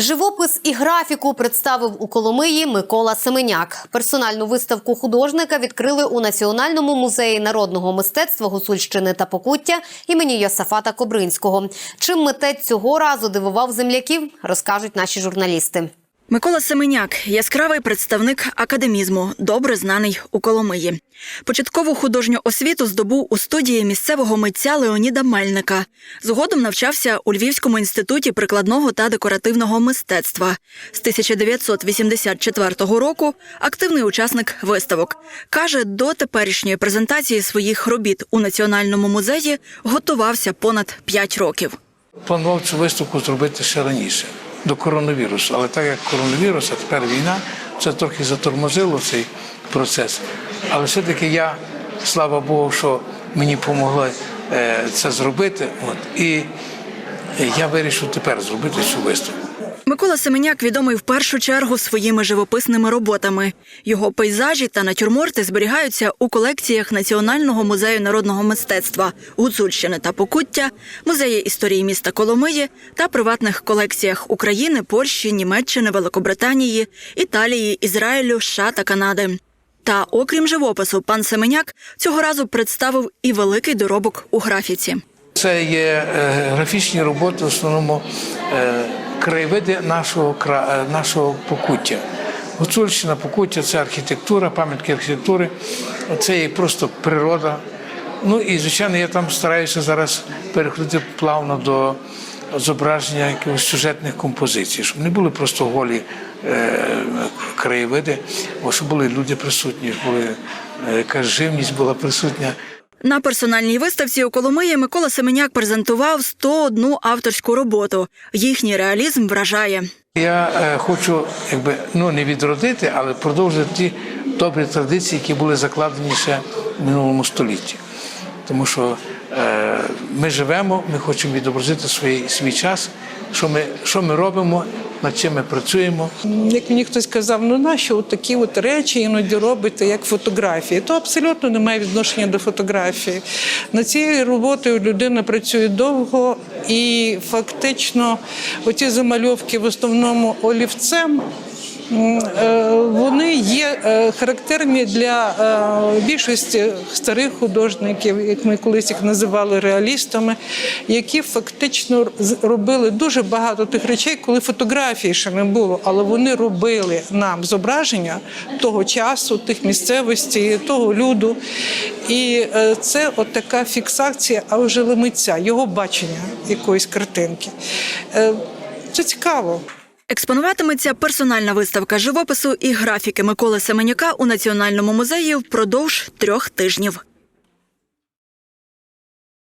Живопис і графіку представив у Коломиї Микола Семеняк. Персональну виставку художника відкрили у Національному музеї народного мистецтва Гусульщини та Покуття імені Йосафата Кобринського. Чим митець цього разу дивував земляків, розкажуть наші журналісти. Микола Семеняк яскравий представник академізму, добре знаний у Коломиї. Початкову художню освіту здобув у студії місцевого митця Леоніда Мельника. Згодом навчався у Львівському інституті прикладного та декоративного мистецтва. З 1984 року активний учасник виставок. Каже, до теперішньої презентації своїх робіт у Національному музеї готувався понад 5 років. Планував цю виставку зробити ще раніше, до коронавірусу. Але так як коронавірус, а тепер війна, це трохи затормозило цей процес. Але все-таки я, слава Богу, що мені допомогли е, це зробити. От, і я вирішив тепер зробити цю виставку. Микола Семеняк відомий в першу чергу своїми живописними роботами. Його пейзажі та натюрморти зберігаються у колекціях Національного музею народного мистецтва Гуцульщини та Покуття, музеї історії міста Коломиї та приватних колекціях України, Польщі, Німеччини, Великобританії, Італії, Ізраїлю, США та Канади. Та окрім живопису, пан Семеняк цього разу представив і великий доробок у графіці. Це є е, графічні роботи, в основному е, краєвиди нашого, е, нашого покуття. Гуцульщина, покуття це архітектура, пам'ятки архітектури, це є просто природа. Ну і, звичайно, я там стараюся зараз переходити плавно до зображення якихось сюжетних композицій, щоб не були просто голі е, краєвиди, бо щоб були люди присутні, щоб були, якась живність була присутня. На персональній виставці у Коломиї Микола Семеняк презентував 101 авторську роботу. Їхній реалізм вражає. Я е, хочу, якби ну не відродити, але продовжити ті добрі традиції, які були закладені ще в минулому столітті. Тому що е, ми живемо, ми хочемо відобразити свій, свій час, що ми, що ми робимо, над чим ми працюємо. Як мені хтось казав, ну нащо от такі от речі іноді робити, як фотографії, то абсолютно не має відношення до фотографії. Над цією роботою людина працює довго і фактично оці замальовки в основному олівцем. М, е, Вони є е, характерні для е, більшості старих художників, як ми колись їх називали реалістами, які фактично робили дуже багато тих речей, коли фотографії ще не було, але вони робили нам зображення того часу, тих місцевості, того люду. І це от така фіксація, а вже митця, його бачення якоїсь картинки. Це цікаво. Експонуватиметься персональна виставка живопису і графіки Миколи Семенюка у Національному музеї впродовж трьох тижнів.